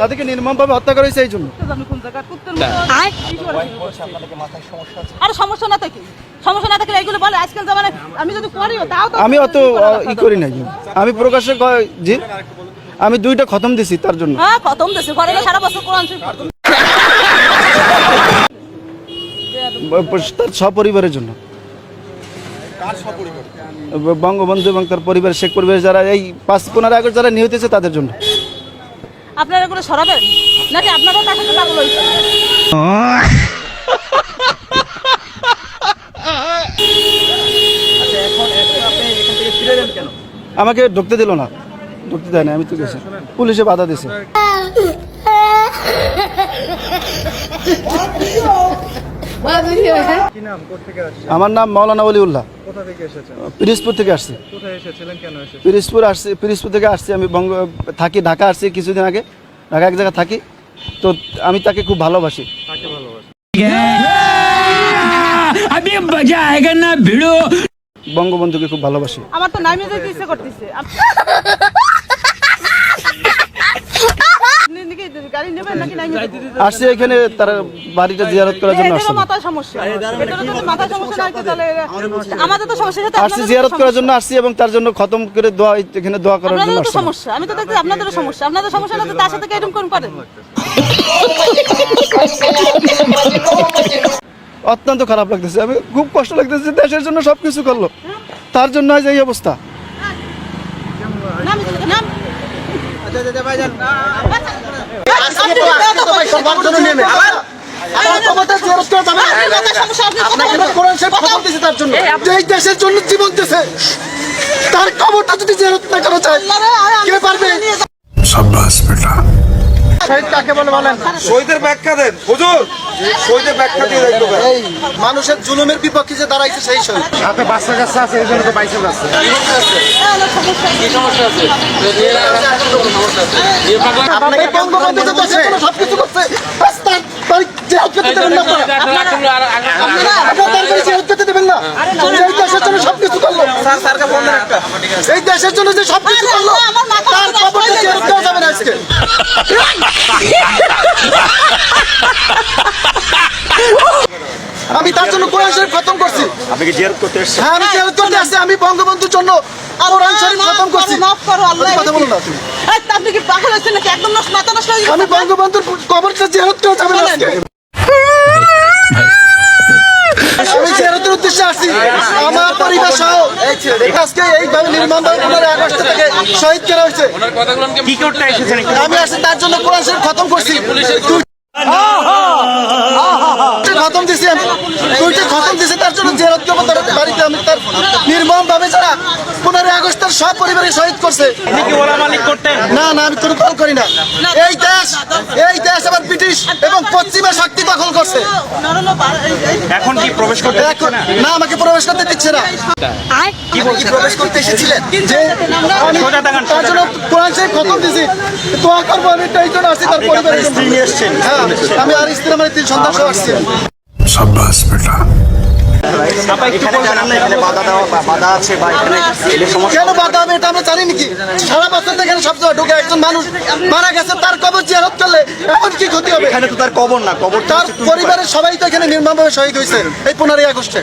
তাদেরকে নির্মমভাবে হত্যা করা হয়েছে এই জন্য। মতো। আর সমস্যা না থাকে সমস্যা না থাকলে এইগুলো বলে আজকাল জামানে আমি যদি করিও তাও তো আমি অত ই করি নাই। আমি প্রকাশ্যে ক- জি? আমি দুইটা খতম দিছি তার জন্য। হ্যাঁ খতম দেশে ঘরে সারা বছর কোরআন শরীফ খতম তার সপরিবারের জন্য। বঙ্গবন্ধু এবং তার পরিবার শেখ পরিবারের যারা এই পাঁচ পনেরো আগস্ট যারা নিহত হয়েছে তাদের জন্য। আপনারা এগুলো সরাবেন? নাকি আপনারাও তার সাথে পাগল হয়েছে আমাকে ঢুকতে দিল না। ঢুকতে দেয় না আমি তো গেছি। পুলিশে বাধা দিছে কি নাম কোথেকে আসছে আমার নাম মাওলানা অলিউল্লাহ পিরিজপুর থেকে আসছি। পিরিজপুর আসছি পিরিজপুর থেকে আসছি। আমি বঙ্গ থাকি ঢাকা আসছি কিছুদিন আগে। ঢাকা এক জায়গায় থাকি। তো আমি তাকে খুব ভালোবাসি। বঙ্গবন্ধুকে খুব ভালোবাসি। আমার তো নামে ইচ্ছে করতেছে। আসছি এখানে তার বাড়িটা জিয়ারত করার জন্য আসছি আমাদের তো সমস্যা সাথে আসছি জিয়ারত করার জন্য আসছি এবং তার জন্য খতম করে দোয়া এখানে দোয়া করার জন্য আসছি সমস্যা আমি তো দেখছি আপনাদেরও সমস্যা। আপনাদের সমস্যা না তো তার সাথে এরকম কোন অত্যন্ত খারাপ লাগতেছে। আমি খুব কষ্ট লাগতেছে যে দেশের জন্য সব কিছু করল। তার জন্য আজ এই অবস্থা। জীবন দিছে তার খবরটা যদি জেরত না করা যায় কে পারবে? শহীদ কাকে বলে বলেন? শহীদের ব্যাখ্যা দেন। হুজুর শহীদের ব্যাখ্যা দিয়ে দেখতে পারেন এই মানুষের জুলুমের বিপক্ষে যে দাঁড়াইছে সেই শহীদ। হাতে বাচ্চা কাচ্চা আছে এই জন্য তো বাইসে যাচ্ছে। আপনাকে বঙ্গবন্ধু সবকিছু করছে। আপনারা আপনারা তার বাড়ি জেরত করতে দেবেন না এই দেশের জন্য সবকিছু করল এই দেশের জন্য যে সবকিছু করল তার খবরটা জেরত দেওয়া যাবে না আজকে আমি তার জন্য কোরআন শরীফ খতম করছি আপনি কি জিয়ারত করতে এসেছেন হ্যাঁ আমি জেরত করতে আসছি আমি বঙ্গবন্ধুর জন্য কোরআন শরীফ খতম করছি মাফ করো আল্লাহ কথা বলো না তুমি আপনি কি পাগল হয়েছেন নাকি একদম নষ্ট মাথা নষ্ট হয়ে আমি বঙ্গবন্ধুর কবরটা জেরত করে যাবে না আজকে। আমি জেরতের উদ্দেশ্যে আসছি আমার পরিবার সহ আজকে এইভাবে নির্মমভাবে পনেরো আগস্ট থেকে শহীদ করা হয়েছে। কি করতে এসেছেন আমি আসছি তার জন্য কোরআন শরীফ খতম করছি। খতম দিছি আমি। দুইটা খতম দিছি তার জন্য তার বাড়িতে আমি তার নির্মম ভাবে যারা পনেরোই তার সব পরিবারে শহীদ করছে। না না আমি কোনো কল করি না। এই দেশ এই দেশ আবার ব্রিটিশ এবং পশ্চিমা শক্তি দখল করছে। এখন কি প্রবেশ করতে এখন না? আমাকে প্রবেশ করতে দিচ্ছে না। কি প্রবেশ করতে এসেছিলেন? যে আমি তার জন্য কোরআন শরীফ খতম দিছি দোয়া করব আমি তো এই জন্য আসছি তার। হ্যাঁ আমি আর স্ত্রী আমার তিন সন্তান সহ আসছি কেন বাধা হবে? এটা আমরা জানি নাকি? সারা বছর তো এখানে সব জায়গায় ঢুকে একজন মানুষ মারা গেছে তার কবর জিয়ারত করলে এখন কি ক্ষতি হবে? এখানে তো তার কবর না কবর তার পরিবারের সবাই তো এখানে নির্মমভাবে শহীদ হয়েছে এই পনেরোই আগস্টে।